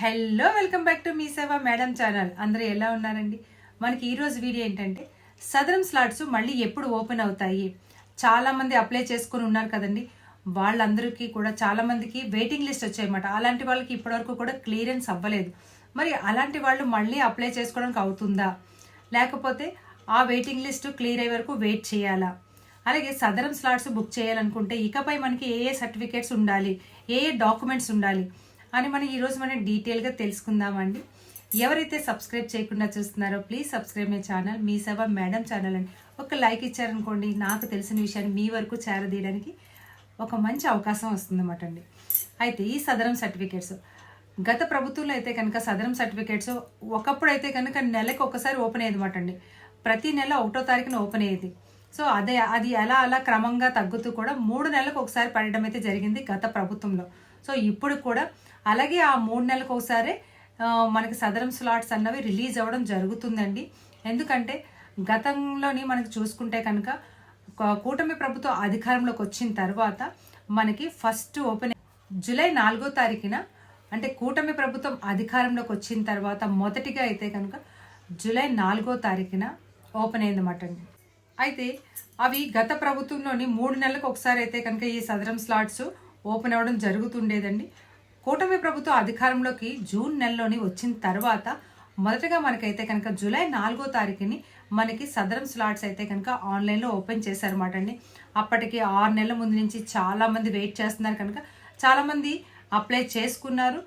Hello welcome back to మీ సేవ madam channel. అందరూ ఎలా ఉన్నారండి? మనకి ఈరోజు వీడియో ఏంటంటే సదరం స్లాట్స్ మళ్ళీ ఎప్పుడు ఓపెన్ అవుతాయి? చాలామంది అప్లై చేసుకుని ఉన్నారు కదండి. వాళ్ళందరికీ కూడా చాలామందికి వెయిటింగ్ లిస్ట్ వచ్చాయన్నమాట. అలాంటి వాళ్ళకి ఇప్పటివరకు కూడా క్లియరెన్స్ అవ్వలేదు. మరి అలాంటి వాళ్ళు మళ్ళీ అప్లై చేసుకోవడానికి అవుతుందా? లేకపోతే ఆ వెయిటింగ్ లిస్ట్ క్లియర్ అయ్యే వరకు వెయిట్ చేయాలా? అలాగే సదరం స్లాట్స్ బుక్ చేయాలనుకుంటే ఇకపై మనకి ఏ ఏ సర్టిఫికేట్స్ ఉండాలి? ఏ ఏ డాక్యుమెంట్స్ ఉండాలి? అని మనం ఈరోజు మనం డీటెయిల్గా తెలుసుకుందామండి. ఎవరైతే సబ్స్క్రైబ్ చేయకుండా చూస్తున్నారో ప్లీజ్ సబ్స్క్రైబ్ మై ఛానల్ మీ సభ మేడం ఛానల్ అండి. ఒక లైక్ ఇచ్చారనుకోండి నాకు తెలిసిన విషయాన్ని మీ వరకు చేరదీయడానికి ఒక మంచి అవకాశం వస్తుందన్నమాట అండి. అయితే ఈ సదరం సర్టిఫికేట్స్ గత ప్రభుత్వంలో అయితే కనుక సదరం సర్టిఫికేట్స్ ఒకప్పుడు అయితే కనుక నెలకు ఒకసారి ఓపెన్ అయ్యేదన్నమాట అండి. ప్రతి నెల ఒకటో తారీఖున ఓపెన్ అయ్యేది. సో అదే అది ఎలా అలా క్రమంగా తగ్గుతూ కూడా మూడు నెలలకు ఒకసారి పడడం అయితే జరిగింది గత ప్రభుత్వంలో. సో ఇప్పుడు కూడా అలాగే ఆ మూడు నెలలకు ఒకసారి మనకి సదరం స్లాట్స్ అన్నవి రిలీజ్ అవ్వడం జరుగుతుందండి. ఎందుకంటే గతంలోని మనకి చూసుకుంటే కనుక కూటమి ప్రభుత్వం అధికారంలోకి వచ్చిన తర్వాత మనకి ఫస్ట్ ఓపెన్ జూలై నాలుగో తారీఖున అంటే కూటమి ప్రభుత్వం అధికారంలోకి వచ్చిన తర్వాత మొదటిగా అయితే కనుక జూలై నాలుగో తారీఖున ఓపెన్ అయిందన్నమాట అండి. అయితే అవి గత ప్రభుత్వంలోని మూడు నెలలకు ఒకసారి అయితే కనుక ఈ సదరం స్లాట్స్ ఓపెన్ అవ్వడం జరుగుతుండేదండి. కూటమి ప్రభుత్వం అధికారంలోకి జూన్ నెలలోని వచ్చిన తర్వాత మొదటగా మనకైతే కనుక జూలై నాలుగో తారీఖుని మనకి సదరం స్లాట్స్ అయితే కనుక ఆన్లైన్లో ఓపెన్ చేశారన్నమాట అండి. అప్పటికి ఆరు నెలల ముందు నుంచి చాలా మంది వెయిట్ చేస్తున్నారు కనుక చాలామంది అప్లై చేసుకున్నారు.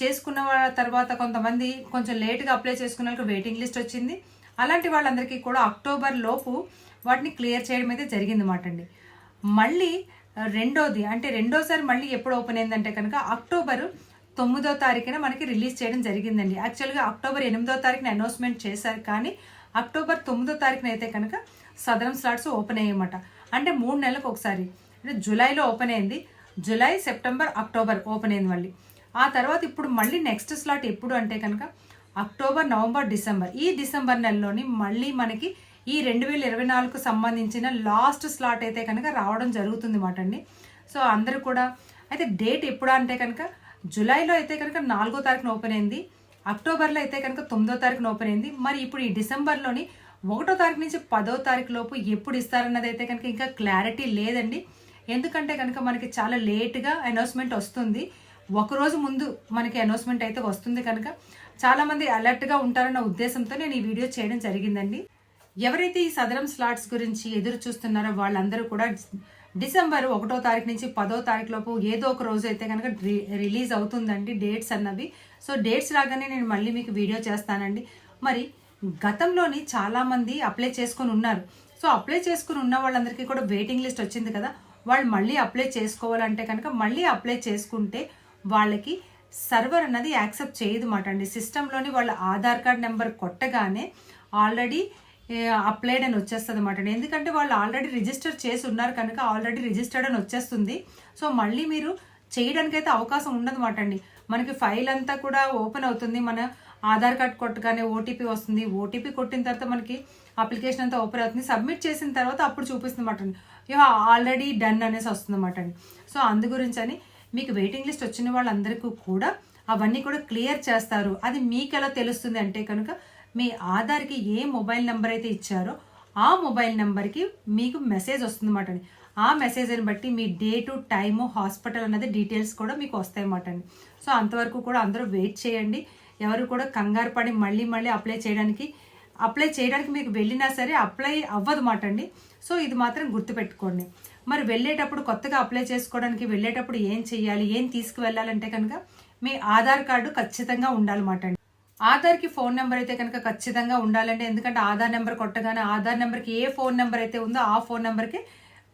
చేసుకున్న వాళ్ళ తర్వాత కొంతమంది కొంచెం లేట్గా అప్లై చేసుకున్న వాళ్ళకి వెయిటింగ్ లిస్ట్ వచ్చింది. అలాంటి వాళ్ళందరికీ కూడా అక్టోబర్ లోపు వాటిని క్లియర్ చేయడం అయితే జరిగింది మాట అండి. మళ్ళీ రెండోది అంటే రెండోసారి మళ్ళీ ఎప్పుడు ఓపెన్ అయిందంటే కనుక అక్టోబర్ తొమ్మిదో తారీఖున మనకి రిలీజ్ చేయడం జరిగిందండి. యాక్చువల్గా అక్టోబర్ ఎనిమిదో తారీఖున అనౌన్స్మెంట్ చేశారు కానీ అక్టోబర్ తొమ్మిదో తారీఖున అయితే కనుక సదరం స్లాట్స్ ఓపెన్ అయ్యమాట అంటే మూడు నెలలకు ఒకసారి అంటే జూలైలో ఓపెన్ అయింది. జూలై సెప్టెంబర్ అక్టోబర్ ఓపెన్ అయింది మళ్ళీ. ఆ తర్వాత ఇప్పుడు మళ్ళీ నెక్స్ట్ స్లాట్ ఎప్పుడు అంటే కనుక అక్టోబర్ నవంబర్ డిసెంబర్. ఈ డిసెంబర్ నెలలోని మళ్ళీ మనకి ఈ రెండు వేల ఇరవై నాలుగుకు సంబంధించిన లాస్ట్ స్లాట్ అయితే కనుక రావడం జరుగుతుంది మాట అండి. సో అందరూ కూడా అయితే డేట్ ఎప్పుడు అంటే కనుక జూలైలో అయితే కనుక నాలుగో తారీఖున ఓపెన్ అయింది అక్టోబర్లో అయితే కనుక తొమ్మిదో తారీఖున ఓపెన్ అయింది మరి ఇప్పుడు ఈ డిసెంబర్లోని ఒకటో తారీఖు నుంచి పదో తారీఖు లోపు ఎప్పుడు ఇస్తారన్నది అయితే కనుక ఇంకా క్లారిటీ లేదండి. ఎందుకంటే కనుక మనకి చాలా లేట్గా అనౌన్స్మెంట్ వస్తుంది. ఒకరోజు ముందు మనకి అనౌన్స్మెంట్ అయితే వస్తుంది కనుక చాలామంది అలర్ట్గా ఉంటారన్న ఉద్దేశంతో నేను ఈ వీడియో చేయడం జరిగిందండి. ఎవరైతే ఈ సదరం స్లాట్స్ గురించి ఎదురు చూస్తున్నారో వాళ్ళందరూ కూడా డిసెంబర్ ఒకటో తారీఖు నుంచి పదో తారీఖు లోపు ఏదో ఒక రోజు అయితే కనుక రి- రిలీజ్ అవుతుందండి డేట్స్ అన్నవి. సో డేట్స్ రాగానే నేను మళ్ళీ మీకు వీడియో చేస్తానండి. మరి గతంలోని చాలామంది అప్లై చేసుకొని ఉన్నారు. సో అప్లై చేసుకుని ఉన్న వాళ్ళందరికీ కూడా వెయిటింగ్ లిస్ట్ వచ్చింది కదా. వాళ్ళు మళ్ళీ అప్లై చేసుకోవాలంటే కనుక మళ్ళీ అప్లై చేసుకుంటే వాళ్ళకి సర్వర్ అన్నది యాక్సెప్ట్ చేయదు మాట అండి. సిస్టంలోని వాళ్ళ ఆధార్ కార్డ్ నెంబర్ కొట్టగానే ఆల్రెడీ అప్లైడ్ అని వచ్చేస్తుంది అనమాట ఎందుకంటే వాళ్ళు ఆల్రెడీ రిజిస్టర్ చేసి ఉన్నారు కనుక ఆల్రెడీ రిజిస్టర్డ్ అని వచ్చేస్తుంది. సో మళ్ళీ మీరు చేయడానికి అయితే అవకాశం ఉండదు మాట అండి. మనకి ఫైల్ అంతా కూడా ఓపెన్ అవుతుంది. మన ఆధార్ కార్డ్ కొట్టగానే ఓటీపీ వస్తుంది. ఓటీపీ కొట్టిన తర్వాత మనకి అప్లికేషన్ అంతా ఓపెన్ అవుతుంది. సబ్మిట్ చేసిన తర్వాత అప్పుడు చూపిస్తుంది అనమాట అండి. యా ఆల్రెడీ డన్ అనేసి వస్తుంది అనమాట అండి. సో అందు గురించి అని మీకు వెయిటింగ్ లిస్ట్ వచ్చిన వాళ్ళందరికీ కూడా అవన్నీ కూడా క్లియర్ చేస్తారు. అది మీకు ఎలా తెలుస్తుంది అంటే కనుక మీ ఆధార్కి ఏ మొబైల్ నెంబర్ అయితే ఇచ్చారో ఆ మొబైల్ నెంబర్కి మీకు మెసేజ్ వస్తుందన్నమాట అండి. ఆ మెసేజ్ని బట్టి మీ డేటు టైము హాస్పిటల్ అన్నది డీటెయిల్స్ కూడా మీకు వస్తాయన్నమాట అండి. సో అంతవరకు కూడా అందరూ వెయిట్ చేయండి. ఎవరు కూడా కంగారు పడి మళ్ళీ మళ్ళీ అప్లై చేయడానికి అప్లై చేయడానికి మీకు వెళ్ళినా సరే అప్లై అవ్వదు మాట అండి. సో ఇది మాత్రం గుర్తుపెట్టుకోండి. మరి వెళ్ళేటప్పుడు కొత్తగా అప్లై చేసుకోవడానికి వెళ్ళేటప్పుడు ఏం చేయాలి ఏం తీసుకువెళ్ళాలంటే కనుక మీ ఆధార్ కార్డు ఖచ్చితంగా ఉండాలన్నమాట అండి. ఆధార్కి ఫోన్ నెంబర్ అయితే కనుక ఖచ్చితంగా ఉండాలండి. ఎందుకంటే ఆధార్ నెంబర్ కొట్టగానే ఆధార్ నెంబర్కి ఏ ఫోన్ నెంబర్ అయితే ఉందో ఆ ఫోన్ నెంబర్కి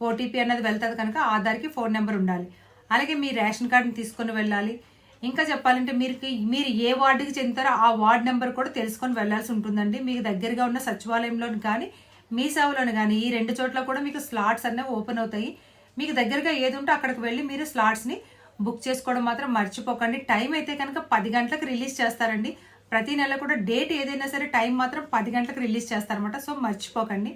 ఓటీపీ అన్నది వెళ్తుంది కనుక ఆధార్కి ఫోన్ నెంబర్ ఉండాలి. అలాగే మీ రేషన్ కార్డుని తీసుకొని వెళ్ళాలి. ఇంకా చెప్పాలంటే మీరు మీరు ఏ వార్డుకి చెందుతారో ఆ వార్డ్ నెంబర్ కూడా తెలుసుకొని వెళ్ళాల్సి ఉంటుందండి. మీకు దగ్గరగా ఉన్న సచివాలయంలోని కానీ మీ సేవలోని కానీ ఈ రెండు చోట్ల కూడా మీకు స్లాట్స్ అనేవి ఓపెన్ అవుతాయి. మీకు దగ్గరగా ఏది ఉంటే అక్కడికి వెళ్ళి మీరు స్లాట్స్ని బుక్ చేసుకోవడం మాత్రం మర్చిపోకండి. టైం అయితే కనుక పది గంటలకు రిలీజ్ చేస్తారండి. ప్రతి నెల కూడా డేట్ ఏదైనా సరే టైం మాత్రం పది గంటలకు రిలీజ్ చేస్తారనమాట సో మర్చిపోకండి.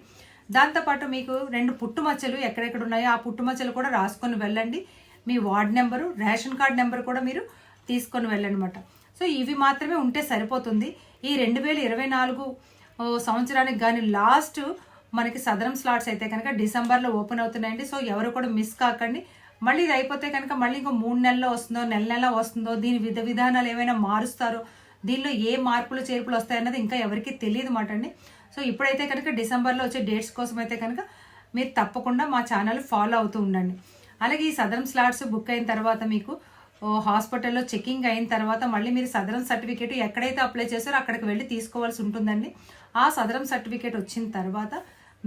దాంతోపాటు మీకు రెండు పుట్టుమచ్చలు ఎక్కడెక్కడ ఉన్నాయో ఆ పుట్టుమచ్చలు కూడా రాసుకొని వెళ్ళండి. మీ ward number ration card number కూడా మీరు తీసుకొని వెళ్ళనమాట. సో ఇవి మాత్రమే ఉంటే సరిపోతుంది. ఈ రెండు వేల ఇరవై నాలుగు సంవత్సరానికి కానీ లాస్ట్ మనకి సదరం స్లాట్స్ అయితే కనుక డిసెంబర్లో ఓపెన్ అవుతున్నాయండి. సో ఎవరు కూడా మిస్ కాకండి. మళ్ళీ ఇది అయిపోతే కనుక మళ్ళీ ఇంకో మూడు నెలల్లో వస్తుందో నెల నెల వస్తుందో దీని విధ విధానాలు ఏమైనా మారుస్తారో దీనిలో ఏ మార్పులు చేర్పులు వస్తాయన్నది ఇంకా ఎవరికి తెలియదు మాట అండి. సో ఇప్పుడైతే కనుక డిసెంబర్లో వచ్చే డేట్స్ కోసం అయితే కనుక మీరు తప్పకుండా మా ఛానల్ ఫాలో అవుతూ ఉండండి. అలాగే ఈ సదరం స్లాట్స్ బుక్ అయిన తర్వాత మీకు హాస్పిటల్లో చెకింగ్ అయిన తర్వాత మళ్ళీ మీరు సదరం సర్టిఫికేట్ ఎక్కడైతే అప్లై చేస్తారో అక్కడికి వెళ్ళి తీసుకోవాల్సి ఉంటుందండి. ఆ సదరం సర్టిఫికేట్ వచ్చిన తర్వాత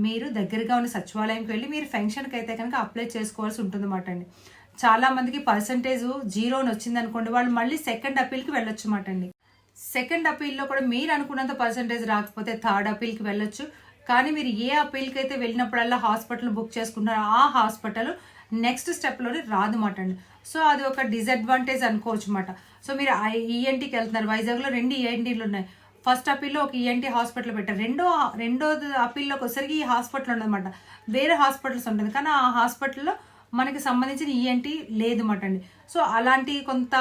మీరు దగ్గరగా ఉన్న సచివాలయంకి వెళ్ళి మీరు ఫెన్షన్కి అయితే కనుక అప్లై చేసుకోవాల్సి ఉంటుంది అన్నమాట అండి. చాలామందికి పర్సంటేజ్ జీరోని వచ్చిందనుకోండి వాళ్ళు మళ్ళీ సెకండ్ అప్పీల్కి వెళ్ళొచ్చు అన్నమాట అండి. సెకండ్ అపీల్లో కూడా మీరు అనుకున్నంత పర్సంటేజ్ రాకపోతే థర్డ్ అపీల్కి వెళ్ళొచ్చు. కానీ మీరు ఏ అపీల్కి అయితే వెళ్ళినప్పుడల్లా హాస్పిటల్ బుక్ చేసుకున్నారో ఆ హాస్పిటల్ నెక్స్ట్ స్టెప్లోనే రాదు మాట అండి. సో అది ఒక డిసడ్వాంటేజ్ అనుకోవచ్చు అనమాట సో మీరు ఈఎన్టీకి వెళ్తున్నారు. వైజాగ్లో రెండు ఈఎన్టీలు ఉన్నాయి. ఫస్ట్ అపీల్లో ఒక ఈఎన్టీ హాస్పిటల్ పెట్టారు. రెండో రెండో అపీల్లోకి వచ్చేసరికి ఈ హాస్పిటల్ ఉండదన్నమాట వేరే హాస్పిటల్స్ ఉంటుంది కానీ ఆ హాస్పిటల్లో మనకి సంబంధించిన ఈఎన్టీ లేదు అండి. సో అలాంటి కొంత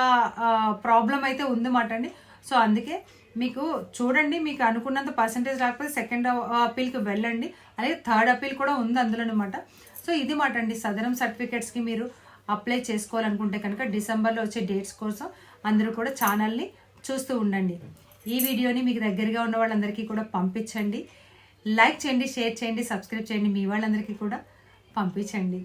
ప్రాబ్లం అయితే ఉంది మాట అండి. సో అందుకే మీకు చూడండి మీకు అనుకున్నంత పర్సంటేజ్ రాకపోతే సెకండ్ అప్పీల్కి వెళ్ళండి. అలాగే థర్డ్ అప్పీల్ కూడా ఉంది అందులో అనమాట సో ఇది మాట అండి సదరం సర్టిఫికేట్స్కి మీరు అప్లై చేసుకోవాలనుకుంటే కనుక డిసెంబర్లో వచ్చే డేట్స్ కోసం అందరూ కూడా ఛానల్ని చూస్తూ ఉండండి. ఈ వీడియోని మీకు దగ్గరగా ఉన్న వాళ్ళందరికీ కూడా పంపించండి. లైక్ చేయండి షేర్ చేయండి సబ్స్క్రైబ్ చేయండి మీ వాళ్ళందరికీ కూడా పంపించండి.